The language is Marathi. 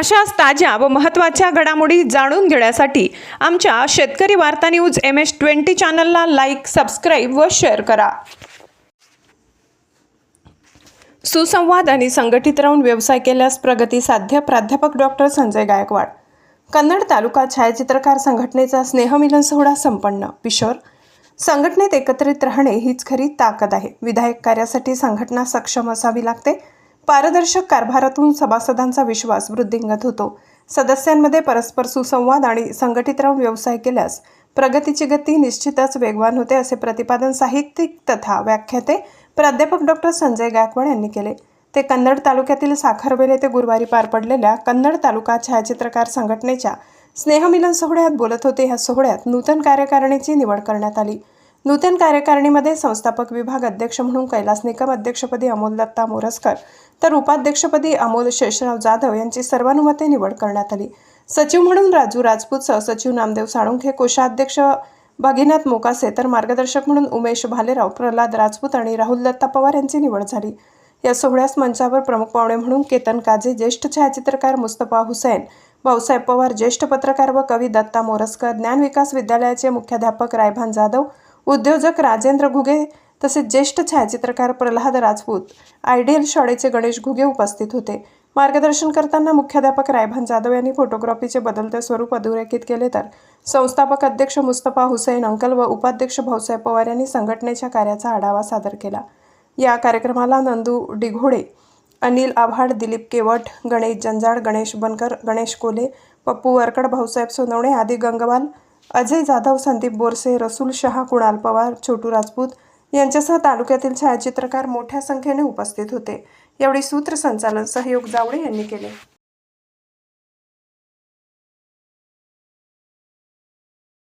अशाच ताज्या व महत्त्वाच्या घडामोडी जाणून घेण्यासाठी आमच्या Shetkari Varta news M S twenty चॅनलला लाईक सबस्क्राईब व शेअर करा. सुसंवाद आणि संघटित राहून व्यवसाय केल्यास प्रगती साध्य प्राध्यापक डॉक्टर संजय गायकवाड. कन्नड तालुका छायाचित्रकार संघटनेचा स्नेहमिलन सोहळा संपन्न. किशोर संघटनेत एकत्रित राहणे हीच खरी ताकद आहे. विधायक कार्यासाठी संघटना सक्षम असावी लागते. पारदर्शक कारभारातून सभासदांचा विश्वास वृद्धिंगत होतो. सदस्यांमध्ये परस्पर सुसंवाद आणि संघटित राहून व्यवसाय केल्यास प्रगतीची गती निश्चितच वेगवान होते असे प्रतिपादन साहित्यिक तथा व्याख्याते प्राध्यापक डॉक्टर संजय गायकवाड यांनी केले. ते कन्नड तालुक्यातील साखरवेल येथे गुरुवारी पार पडलेल्या कन्नड तालुका छायाचित्रकार संघटनेच्या स्नेहमिलन सोहळ्यात बोलत होते. ह्या सोहळ्यात नूतन कार्यकारिणीची निवड करण्यात आली. नूतन कार्यकारिणीमध्ये संस्थापक विभाग अध्यक्ष म्हणून कैलास निकम अध्यक्षपदी अमोल दत्ता मोरसकर तर उपाध्यक्षपदी अमोल शेषराव जाधव यांची सर्वानुमते निवड करण्यात आली. सचिव म्हणून राजू राजपूत सहसचिव नामदेव साळुंखे कोषाध्यक्ष भगीनाथ मोकासे तर मार्गदर्शक म्हणून उमेश भालेराव प्रल्हाद राजपूत आणि राहुल दत्ता पवार यांची निवड झाली. या सोहळ्यास मंचावर प्रमुख पाहुणे म्हणून केतन काजे ज्येष्ठ छायाचित्रकार मुस्तफा हुसैन भाऊसाहेब पवार ज्येष्ठ पत्रकार व कवी दत्ता मोरसकर ज्ञान विकास विद्यालयाचे मुख्याध्यापक रायभान जाधव उद्योजक राजेंद्र घुगे तसेच ज्येष्ठ छायाचित्रकार प्रल्हाद राजपूत आयडियल शाळेचे गणेश घुगे उपस्थित होते. मार्गदर्शन करताना मुख्याध्यापक रायभान जाधव यांनी फोटोग्राफीचे बदलते स्वरूप अधोरेखित केले तर संस्थापक अध्यक्ष मुस्तफा हुसैन अंकल व उपाध्यक्ष भाऊसाहेब पवार यांनी संघटनेच्या कार्याचा आढावा सादर केला. या कार्यक्रमाला नंदू डिघोडे अनिल आव्हाड दिलीप केवट गणेश जंजाळ गणेश बनकर गणेश कोले पप्पू वरकड भाऊसाहेब सोनवणे आदी गंगवाल अजय जाधव संदीप बोरसे रसूल शहा कुणाल पवार छोटू राजपूत यांच्यासह तालुक्यातील छायाचित्रकार मोठ्या संख्येने उपस्थित होते. यावेळी सूत्रसंचालन सहयोग जावळे यांनी केले.